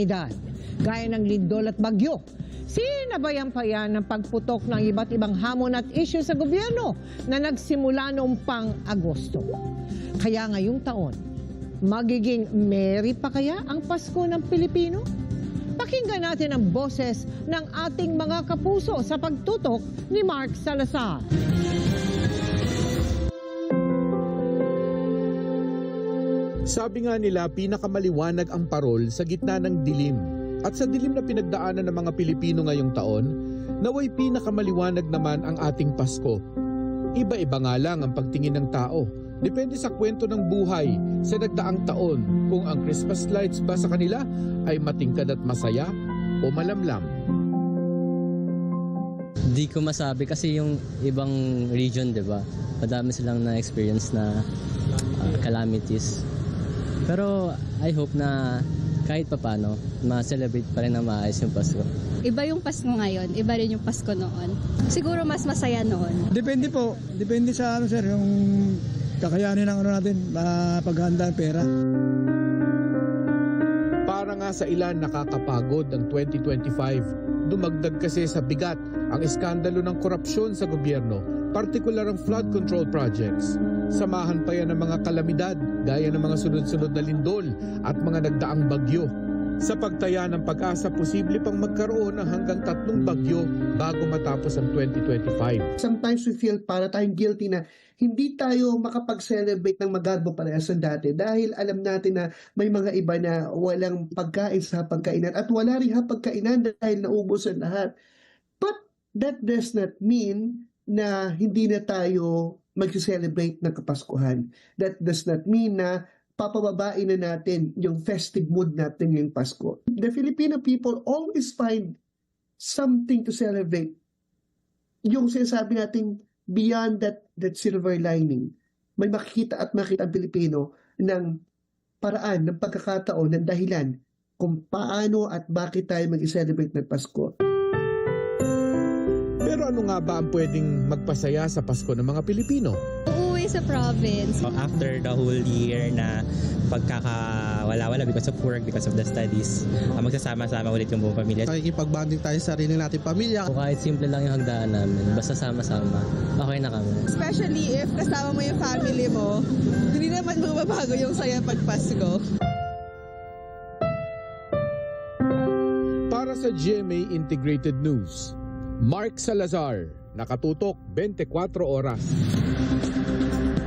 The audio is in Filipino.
edad, gaya ng lindol at bagyo. Sinabayan pa yan ng pagputok ng iba't ibang hamon at issue sa gobyerno na nagsimula noong pang Agosto. Kaya ngayong taon, magiging merry pa kaya ang Pasko ng Pilipino? Pakinggan natin ang boses ng ating mga kapuso sa pagtutok ni Mark Salazar. Sabi nga nila, pinakamaliwanag ang parol sa gitna ng dilim. At sa dilim na pinagdaanan ng mga Pilipino ngayong taon, naway pinakamaliwanag naman ang ating Pasko. Iba-iba nga lang ang pagtingin ng tao. Depende sa kwento ng buhay sa nagdaang taon kung ang Christmas lights ba sa kanila ay matingkad at masaya o malamlam. Di ko masabi kasi yung ibang region, 'di ba? Madami silang na-experience na uh, calamities. Pero I hope na kahit papano, ma-celebrate pa rin na maayos yung Pasko. Iba yung Pasko ngayon, iba rin yung Pasko noon. Siguro mas masaya noon. Depende po. Depende sa ano sir, yung kakayanin ng ano natin, paghahanda ng pera. Sa ilan nakakapagod ang 2025. Dumagdag kasi sa bigat ang iskandalo ng korupsyon sa gobyerno, partikular ang flood control projects. Samahan pa yan ng mga kalamidad gaya ng mga sunod-sunod na lindol at mga nagdaang bagyo. Sa pagtaya ng pag-asa, posible pang magkaroon ng hanggang tatlong bagyo bago matapos ang 2025. sometimes we feel para tayong guilty na hindi tayo makapag-celebrate ng magarbo parehas sa dati dahil alam natin na may mga iba na walang pagkain sa pagkainan at wala rin pagkainan dahil naubos ang lahat. But that does not mean na hindi na tayo mag-celebrate ng Kapaskuhan. That does not mean na papababain na natin yung festive mood natin ngayong Pasko. The Filipino people always find something to celebrate yung sinasabi natin beyond that that silver lining, may makikita at makita ang Pilipino ng paraan, ng pagkakataon, ng dahilan kung paano at bakit tayo mag-celebrate ng Pasko. Pero ano nga ba ang pwedeng magpasaya sa Pasko ng mga Pilipino? Uuwi sa province. After the whole year na pagkakawala-wala because of work, because of the studies, uh, magsasama-sama ulit yung buong pamilya. Nakikipag-bonding tayo sa sarili nating pamilya. O kahit simple lang yung hagdaan namin, basta sama-sama, okay na kami. Especially if kasama mo yung family mo, hindi naman magbabago yung saya pag Pasko. Para sa GMA Integrated News, Mark Salazar, nakatutok 24 oras.